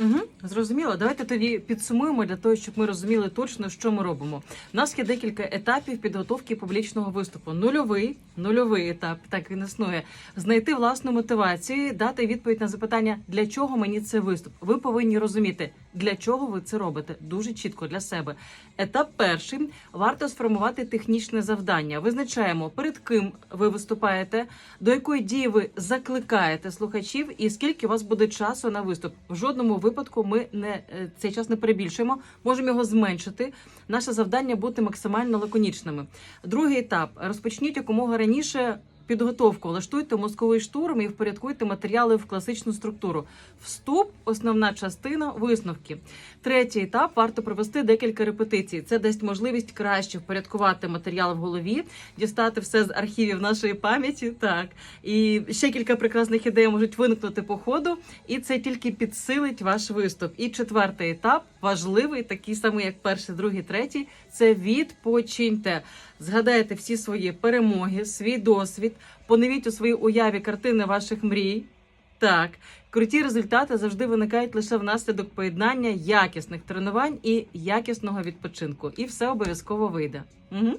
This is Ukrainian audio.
Угу, зрозуміло. Давайте тоді підсумуємо для того, щоб ми розуміли точно, що ми робимо. У нас є декілька етапів підготовки публічного виступу. Нульовий, нульовий етап, так він існує. Знайти власну мотивацію, дати відповідь на запитання, для чого мені це виступ. Ви повинні розуміти, для чого ви це робите. Дуже чітко для себе. Етап перший варто сформувати технічне завдання. Визначаємо, перед ким ви виступаєте, до якої дії ви закликаєте слухачів, і скільки у вас буде часу на виступ. В жодному випадку ми не е, цей час не перебільшуємо, можемо його зменшити. Наше завдання бути максимально лаконічними. Другий етап розпочніть якомога раніше. Підготовку влаштуйте мозковий штурм і впорядкуйте матеріали в класичну структуру. Вступ, основна частина, висновки. Третій етап варто провести декілька репетицій. Це дасть можливість краще впорядкувати матеріал в голові, дістати все з архівів нашої пам'яті. Так і ще кілька прекрасних ідей можуть виникнути по ходу, і це тільки підсилить ваш виступ. І четвертий етап важливий, такий самий, як перший, другий, третій. Це відпочиньте. Згадайте всі свої перемоги, свій досвід, поневіть у своїй уяві картини ваших мрій. Так, круті результати завжди виникають лише внаслідок поєднання якісних тренувань і якісного відпочинку. І все обов'язково вийде. Угу.